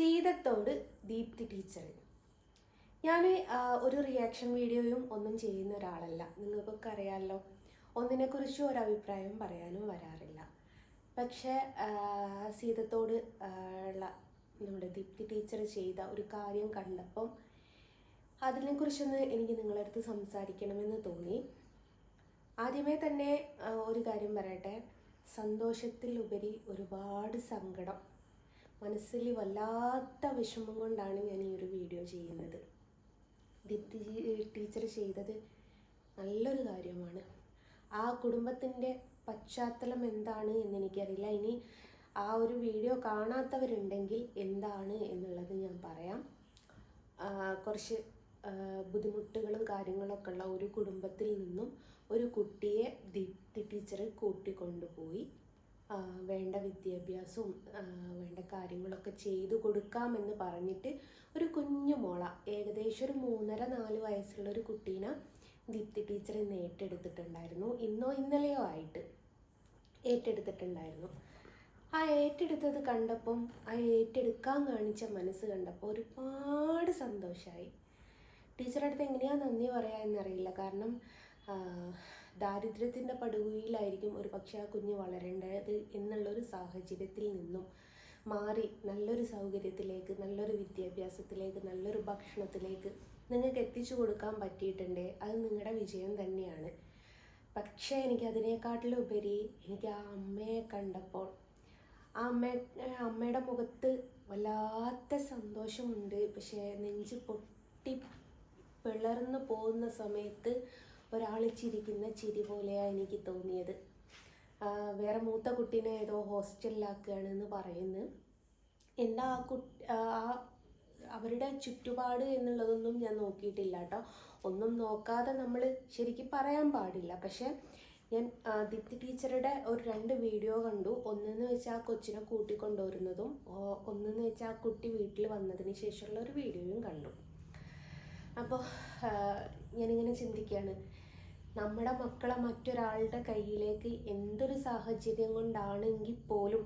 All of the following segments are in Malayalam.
സീതത്തോട് ദീപ്തി ടീച്ചർ ഞാൻ ഒരു റിയാക്ഷൻ വീഡിയോയും ഒന്നും ചെയ്യുന്ന ഒരാളല്ല. നിങ്ങൾക്കൊക്കെ അറിയാമല്ലോ ഒന്നിനെക്കുറിച്ചും ഒരു അഭിപ്രായം പറയാനും വരാറില്ല. പക്ഷേ സീതത്തോട് ഉള്ള നമ്മുടെ ദീപ്തി ടീച്ചർ ചെയ്ത ഒരു കാര്യം കണ്ടപ്പം അതിനെക്കുറിച്ചൊന്ന് എനിക്ക് നിങ്ങളടുത്ത് സംസാരിക്കണമെന്ന് തോന്നി. ആദ്യമേ തന്നെ ഒരു കാര്യം പറയട്ടെ. സന്തോഷത്തിലുപരി ഒരുപാട് സങ്കടം മനസ്സിൽ വല്ലാത്ത വിഷമം കൊണ്ടാണ് ഞാൻ ഈ ഒരു വീഡിയോ ചെയ്യുന്നത്. ദീപ്തി ടീച്ചർ ചെയ്തത് നല്ലൊരു കാര്യമാണ്. ആ കുടുംബത്തിന്റെ പശ്ചാത്തലം എന്താണ് എന്ന് എനിക്കറിയില്ല ഇനി ആ ഒരു വീഡിയോ കാണാത്തവരുണ്ടെങ്കിൽ എന്താണ് എന്നുള്ളത് ഞാൻ പറയാം. കുറച്ച് ബുദ്ധിമുട്ടുകളും കാര്യങ്ങളൊക്കെ ഉള്ള ഒരു കുടുംബത്തിൽ നിന്നും ഒരു കുട്ടിയെ ദീപ്തി ടീച്ചർ കൂട്ടിക്കൊണ്ടുപോയി. വേണ്ട വിദ്യാഭ്യാസവും വേണ്ട കാര്യങ്ങളൊക്കെ ചെയ്തു കൊടുക്കാമെന്ന് പറഞ്ഞിട്ട് ഒരു കുഞ്ഞു മോള ഏകദേശം ഒരു മൂന്നര നാല് വയസ്സുള്ള ഒരു കുട്ടീനെ ദീപ്തി ടീച്ചർ ഇന്ന് ഏറ്റെടുത്തിട്ടുണ്ടായിരുന്നു. ഇന്നോ ഇന്നലെയോ ആയിട്ട് ഏറ്റെടുത്തിട്ടുണ്ടായിരുന്നു. ആ ഏറ്റെടുത്തത് കണ്ടപ്പം ആ ഏറ്റെടുക്കാൻ കാണിച്ച മനസ്സ് കണ്ടപ്പോൾ ഒരുപാട് സന്തോഷമായി ടീച്ചറുടെ അടുത്ത് എങ്ങനെയാ നന്ദി പറയാ എന്നറിയില്ല. കാരണം ദാരിദ്ര്യത്തിന്റെ പടുകുഴിയിലായിരിക്കും ഒരു പക്ഷേ ആ കുഞ്ഞ് വളരേണ്ടത് എന്നുള്ളൊരു സാഹചര്യത്തിൽ നിന്നും മാറി നല്ലൊരു സൗകര്യത്തിലേക്ക് നല്ലൊരു വിദ്യാഭ്യാസത്തിലേക്ക് നല്ലൊരു ഭക്ഷണത്തിലേക്ക് നിങ്ങൾക്ക് എത്തിച്ചു കൊടുക്കാൻ പറ്റിയിട്ടുണ്ടേ. അത് നിങ്ങളുടെ വിജയം തന്നെയാണ്. പക്ഷേ എനിക്ക് അതിനേക്കാട്ടിലുപരി എനിക്ക് ആ അമ്മയെ കണ്ടപ്പോൾ ആ അമ്മ അമ്മയുടെ മുഖത്ത് വല്ലാത്ത സന്തോഷമുണ്ട്. പക്ഷേ നെഞ്ച് പൊട്ടി പിളർന്നു പോകുന്ന സമയത്ത് ഒരാൾ ചിരിക്കുന്ന ചിരി പോലെയാണ് എനിക്ക് തോന്നിയത്. വേറെ മൂത്ത കുട്ടീനെ ഏതോ ഹോസ്റ്റലിലാക്കുകയാണെന്ന് പറയുന്നു. എന്താ ആ കുട്ടി ആ അവരുടെ ചുറ്റുപാട് എന്നുള്ളതൊന്നും ഞാൻ നോക്കിയിട്ടില്ല കേട്ടോ. ഒന്നും നോക്കാതെ നമ്മൾ ശരിക്കും പറയാൻ പാടില്ല. പക്ഷെ ഞാൻ ദിപ്തി ടീച്ചറുടെ ഒരു രണ്ട് വീഡിയോ കണ്ടു. ഒന്നെന്ന് വെച്ചാൽ ആ കൊച്ചിനെ കൂട്ടിക്കൊണ്ടുവരുന്നതും ഒന്നെന്ന് വെച്ചാൽ ആ കുട്ടി വീട്ടിൽ വന്നതിന് ശേഷമുള്ള ഒരു വീഡിയോയും കണ്ടു. അപ്പോൾ ഞാനിങ്ങനെ ചിന്തിക്കുകയാണ് നമ്മുടെ മക്കളെ മറ്റൊരാളുടെ കയ്യിലേക്ക് എന്തൊരു സാഹചര്യം കൊണ്ടാണെങ്കിൽ പോലും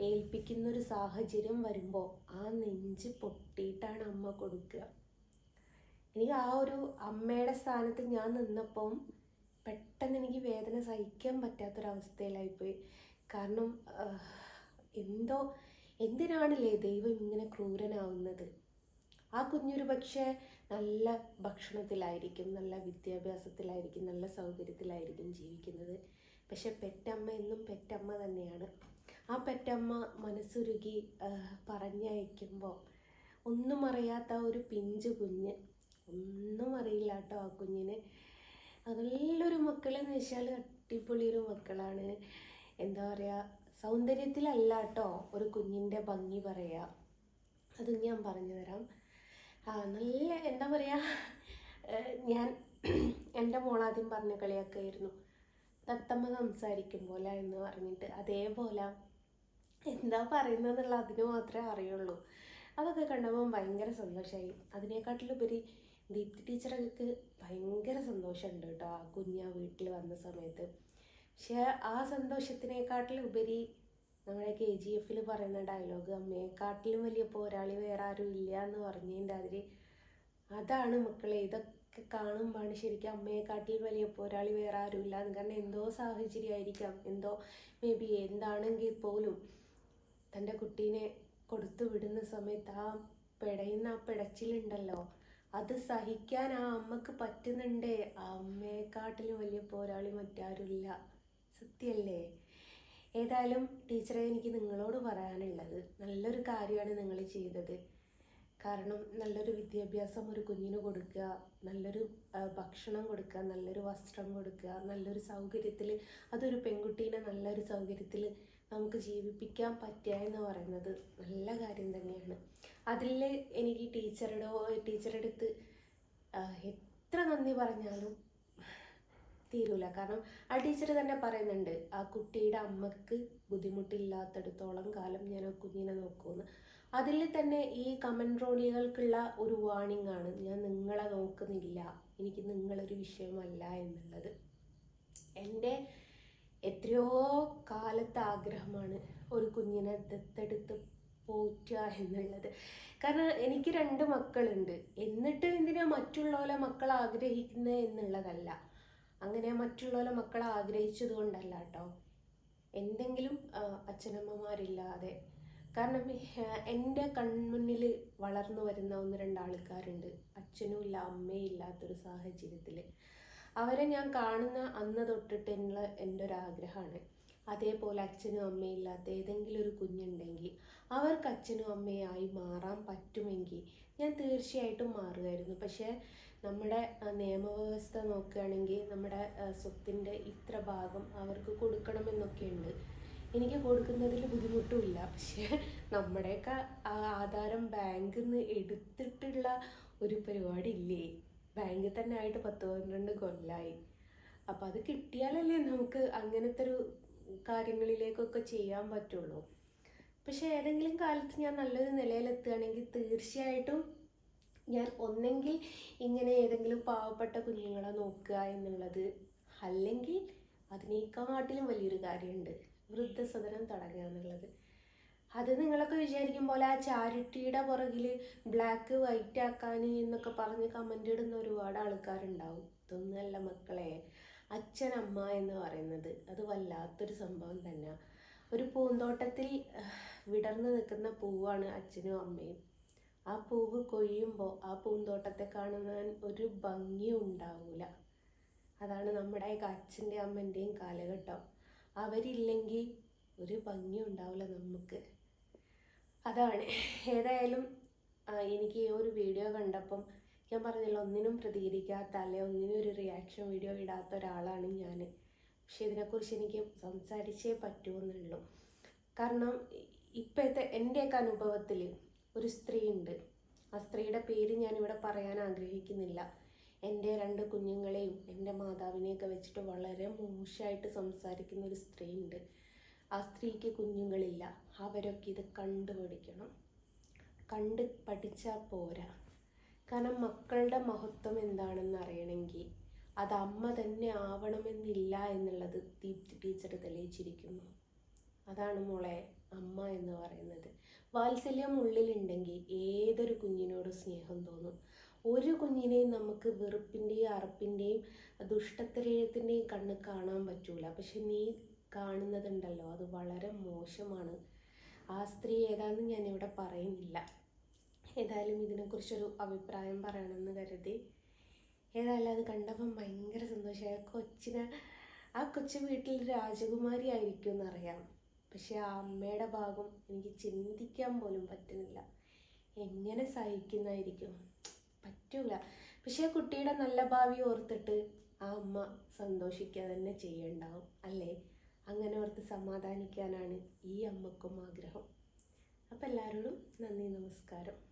ഏൽപ്പിക്കുന്ന ഒരു സാഹചര്യം വരുമ്പോൾ ആ നെഞ്ച് പൊട്ടിയിട്ടാണ് അമ്മ കൊടുക്കുക. എനിക്ക് ആ ഒരു അമ്മയുടെ സ്ഥാനത്ത് ഞാൻ നിന്നപ്പം പെട്ടെന്ന് എനിക്ക് വേദന സഹിക്കാൻ പറ്റാത്തൊരവസ്ഥയിലായിപ്പോയി. കാരണം എന്തോ എന്തിനാണല്ലേ ദൈവം ഇങ്ങനെ ക്രൂരനാവുന്നത്? ആ കുഞ്ഞൊരു പക്ഷേ നല്ല ഭക്ഷണത്തിലായിരിക്കും നല്ല വിദ്യാഭ്യാസത്തിലായിരിക്കും നല്ല സൗകര്യത്തിലായിരിക്കും ജീവിക്കുന്നത്. പക്ഷെ പെറ്റമ്മ എന്നും പെറ്റമ്മ തന്നെയാണ്. ആ പെറ്റമ്മ മനസ്സുരുകി പറഞ്ഞയക്കുമ്പോൾ ഒന്നും അറിയാത്ത ഒരു പിഞ്ചു കുഞ്ഞ് ഒന്നും അറിയില്ല കേട്ടോ ആ കുഞ്ഞിന്. നല്ലൊരു മക്കളെന്ന് വെച്ചാൽ അടിപൊളി ഒരു മക്കളാണ്. എന്താ പറയുക സൗന്ദര്യത്തിലല്ല കേട്ടോ ഒരു കുഞ്ഞിന്റെ ഭംഗി പറയുക അത് ഞാൻ പറഞ്ഞു തരാം നല്ല എന്താ പറയുക ഞാൻ എന്റെ മോളാദ്യം പറഞ്ഞ കളിയൊക്കെ ആയിരുന്നു തത്തമ്മ സംസാരിക്കും പോലെ എന്ന് പറഞ്ഞിട്ട് അതേപോലെ എന്താ പറയുന്നതെന്നുള്ള അതിന് മാത്രമേ അറിയുള്ളൂ. അതൊക്കെ കണ്ടപ്പോൾ ഭയങ്കര സന്തോഷമായി അതിനേക്കാട്ടിലുപരി ദീപ്തി ടീച്ചറൊക്കെ ഭയങ്കര സന്തോഷമുണ്ട് കേട്ടോ ആ കുഞ്ഞ് ആ വീട്ടിൽ വന്ന സമയത്ത്. പക്ഷെ ആ സന്തോഷത്തിനേക്കാട്ടിലുപരി നമ്മുടെ കെ ജി എഫിൽ പറയുന്ന ഡയലോഗ് അമ്മയെക്കാട്ടിലും വലിയ പോരാളി വേറെ ആരും ഇല്ല എന്ന് പറഞ്ഞതിന്റെ അതിൽ അതാണ് മക്കളെ ഇതൊക്കെ കാണുമ്പോഴാണ് ശരിക്കും അമ്മയെക്കാട്ടിലും വലിയ പോരാളി വേറെ ആരും ഇല്ല. എന്ന് കാരണം എന്തോ സാഹചര്യമായിരിക്കാം എന്തോ മേ ബി എന്താണെങ്കിൽ പോലും തന്റെ കുട്ടീനെ കൊടുത്തു വിടുന്ന സമയത്ത് ആ പിടയുന്ന ആ പിടച്ചിലുണ്ടല്ലോ അത് സഹിക്കാൻ ആ അമ്മയ്ക്ക് പറ്റുന്നുണ്ടേ? ആ അമ്മയെക്കാട്ടിലും വലിയ പോരാളി മറ്റാരും ഇല്ല. സത്യല്ലേ? ഏതായാലും ടീച്ചറെ എനിക്ക് നിങ്ങളോട് പറയാനുള്ളത് നല്ലൊരു കാര്യമാണ് നിങ്ങൾ ചെയ്തത്. കാരണം നല്ലൊരു വിദ്യാഭ്യാസം ഒരു കുഞ്ഞിന് കൊടുക്കുക നല്ലൊരു ഭക്ഷണം കൊടുക്കുക നല്ലൊരു വസ്ത്രം കൊടുക്കുക നല്ലൊരു സൗകര്യത്തിൽ അതൊരു പെൺകുട്ടീനെ നല്ലൊരു സൗകര്യത്തിൽ നമുക്ക് ജീവിപ്പിക്കാൻ പറ്റുക എന്ന് പറയുന്നത് നല്ല കാര്യം തന്നെയാണ്. അതിൽ എനിക്ക് ടീച്ചറുടെ ടീച്ചറുടെ അടുത്ത് എത്ര നന്ദി പറഞ്ഞാലും തീരൂല. കാരണം ആ ടീച്ചർ തന്നെ പറയുന്നുണ്ട് ആ കുട്ടിയുടെ അമ്മയ്ക്ക് ബുദ്ധിമുട്ടില്ലാത്തടത്തോളം കാലം ഞാൻ ആ കുഞ്ഞിനെ നോക്കുമെന്ന് അതിൽ തന്നെ ഈ കമൻട്രോളികൾക്കുള്ള ഒരു വാണിംഗ് ആണ് ഞാൻ നിങ്ങളെ നോക്കുന്നില്ല എനിക്ക് നിങ്ങളൊരു വിഷയമല്ല എന്നുള്ളത്. എന്റെ എത്രയോ കാലത്തെ ആഗ്രഹമാണ് ഒരു കുഞ്ഞിനെ ദത്തെടുത്ത് പോറ്റുക എന്നുള്ളത്. കാരണം എനിക്ക് രണ്ട് മക്കളുണ്ട്. എന്നിട്ട് എന്തിനാ മറ്റുള്ളവരെ മക്കൾ ആഗ്രഹിക്കുന്നത് എന്നുള്ളതല്ല. അങ്ങനെ മറ്റുള്ളവരെ മക്കളെ ആഗ്രഹിച്ചത് കൊണ്ടല്ല കേട്ടോ. എന്തെങ്കിലും അച്ഛനമ്മമാരില്ലാതെ. കാരണം എന്റെ കൺമുന്നിൽ വളർന്നു വരുന്ന ഒന്ന് രണ്ട് അച്ഛനും ഇല്ല അമ്മയും ഇല്ലാത്തൊരു സാഹചര്യത്തിൽ അവരെ ഞാൻ കാണുന്ന അന്ന് തൊട്ടിട്ട് എന്റെ ഒരു ആഗ്രഹമാണ് അതേപോലെ അച്ഛനും അമ്മയും ഇല്ലാത്ത ഏതെങ്കിലും ഒരു കുഞ്ഞുണ്ടെങ്കിൽ അവർക്ക് അച്ഛനും അമ്മയായി മാറാൻ പറ്റുമെങ്കിൽ ഞാൻ തീർച്ചയായിട്ടും മാറുമായിരുന്നു. പക്ഷേ നമ്മുടെ നിയമവ്യവസ്ഥ നോക്കുകയാണെങ്കിൽ നമ്മുടെ സ്വത്തിന്റെ ഇത്ര ഭാഗം അവർക്ക് കൊടുക്കണമെന്നൊക്കെ ഉണ്ട് എനിക്ക് കൊടുക്കുന്നതിൽ ബുദ്ധിമുട്ടുമില്ല. പക്ഷേ നമ്മുടെയൊക്കെ ആധാരം ബാങ്കിൽ നിന്ന് എടുത്തിട്ടുള്ള ഒരു പരിപാടി ഇല്ലേ ബാങ്കിൽ തന്നെ ആയിട്ട് പത്ത് പന്ത്രണ്ട് കൊല്ലായി. അപ്പം അത് കിട്ടിയാലല്ലേ നമുക്ക് അങ്ങനത്തെ ഒരു കാര്യങ്ങളിലേക്കൊക്കെ ചെയ്യാൻ പറ്റുള്ളൂ. പക്ഷെ ഏതെങ്കിലും കാലത്ത് ഞാൻ നല്ലൊരു നിലയിലെത്തുകയാണെങ്കിൽ തീർച്ചയായിട്ടും ഞാൻ ഒന്നെങ്കിൽ ഇങ്ങനെ ഏതെങ്കിലും പാവപ്പെട്ട കുഞ്ഞുങ്ങളെ നോക്കുക എന്നുള്ളത് അല്ലെങ്കിൽ അതിനേക്കാട്ടിലും വലിയൊരു കാര്യമുണ്ട്. വൃദ്ധസദനം തുടങ്ങുക എന്നുള്ളത്. അത് നിങ്ങളൊക്കെ വിചാരിക്കും പോലെ ആ ചാരിറ്റിയുടെ പുറകിൽ ബ്ലാക്ക് വൈറ്റ് ആക്കാൻ എന്നൊക്കെ പറഞ്ഞ് കമന്റ് ഇടുന്ന ഒരുപാട് ആൾക്കാരുണ്ടാവും. ഇതൊന്നുമല്ല മക്കളെ. അച്ഛൻ അമ്മ എന്ന് പറയുന്നത് അത് വല്ലാത്തൊരു സംഭവം തന്നെ ഒരു പൂന്തോട്ടത്തിൽ വിടർന്നു നിൽക്കുന്ന പൂവാണ് അച്ഛനും അമ്മയും. ആ പൂവ് കൊയ്യുമ്പോൾ ആ പൂന്തോട്ടത്തെ കാണുവാൻ ഒരു ഭംഗിയും ഉണ്ടാവൂല. അതാണ് നമ്മുടെ അച്ഛന്റെ അമ്മന്റെയും കാലഘട്ടം. അവരില്ലെങ്കിൽ ഒരു ഭംഗി ഉണ്ടാവില്ല നമുക്ക്. അതാണ്. ഏതായാലും എനിക്ക് ഈ ഒരു വീഡിയോ കണ്ടപ്പം ഞാൻ പറഞ്ഞല്ലോ ഒന്നിനും പ്രതികരിക്കാത്ത അല്ലെ ഒന്നിനും ഒരു റിയാക്ഷൻ വീഡിയോ ഇടാത്ത ഒരാളാണ് ഞാൻ പക്ഷെ ഇതിനെക്കുറിച്ച് എനിക്ക് സംസാരിച്ചേ പറ്റുമെന്നുള്ളൂ കാരണം ഇപ്പോഴത്തെ എന്റെയൊക്കെ അനുഭവത്തിൽ ഒരു സ്ത്രീ ഉണ്ട്. ആ സ്ത്രീയുടെ പേര് ഞാനിവിടെ പറയാൻ ആഗ്രഹിക്കുന്നില്ല. എന്റെ രണ്ട് കുഞ്ഞുങ്ങളെയും എന്റെ മാതാവിനെയൊക്കെ വെച്ചിട്ട് വളരെ മോശമായിട്ട് സംസാരിക്കുന്ന ഒരു സ്ത്രീ ഉണ്ട്. ആ സ്ത്രീക്ക് കുഞ്ഞുങ്ങളില്ല. അവരൊക്കെ ഇത് കണ്ടുപിടിക്കണം കണ്ട് പഠിച്ചാൽ പോരാ. കാരണം മക്കളുടെ മഹത്വം എന്താണെന്ന് അറിയണമെങ്കിൽ അത് അമ്മ തന്നെ ആവണമെന്നില്ല എന്നുള്ളത് ദീപ്തി ടീച്ചർ തെളിയിച്ചിരിക്കുന്നു. അതാണ് മോളെ അമ്മ എന്ന് പറയുന്നത്. വാത്സല്യം ഉള്ളിലുണ്ടെങ്കിൽ ഏതൊരു കുഞ്ഞിനോടും സ്നേഹം തോന്നും? ഒരു കുഞ്ഞിനെയും നമുക്ക് വെറുപ്പിന്റെയും അറപ്പിന്റെയും ദുഷ്ടത്തിരയത്തിന്റെയും കണ്ണ് കാണാൻ പറ്റൂല. പക്ഷെ നീ കാണുന്നതുണ്ടല്ലോ അത് വളരെ മോശമാണ്. ആ സ്ത്രീ ഏതാണെന്ന് ഞാനിവിടെ പറയുന്നില്ല. ഏതായാലും ഇതിനെക്കുറിച്ചൊരു അഭിപ്രായം പറയണമെന്ന് കരുതി. ഏതായാലും അത് കണ്ടപ്പം ഭയങ്കര സന്തോഷമായി. കൊച്ചിന് ആ കൊച്ചു വീട്ടിൽ രാജകുമാരി ആയിരിക്കും എന്നറിയാം. പക്ഷെ ആ അമ്മയുടെ ഭാഗം എനിക്ക് ചിന്തിക്കാൻ പോലും പറ്റുന്നില്ല. എങ്ങനെ സഹിക്കുന്നതായിരിക്കും? പറ്റൂല. പക്ഷെ കുട്ടിയുടെ നല്ല ഭാവി ഓർത്തിട്ട് ആ അമ്മ സന്തോഷിക്കുക തന്നെ ചെയ്യണ്ടാവും അല്ലേ? അങ്ങനെ ഓർത്ത് സമാധാനിക്കാനാണ് ഈ അമ്മക്കും ആഗ്രഹം. അപ്പം എല്ലാവരോടും നന്ദി നമസ്കാരം.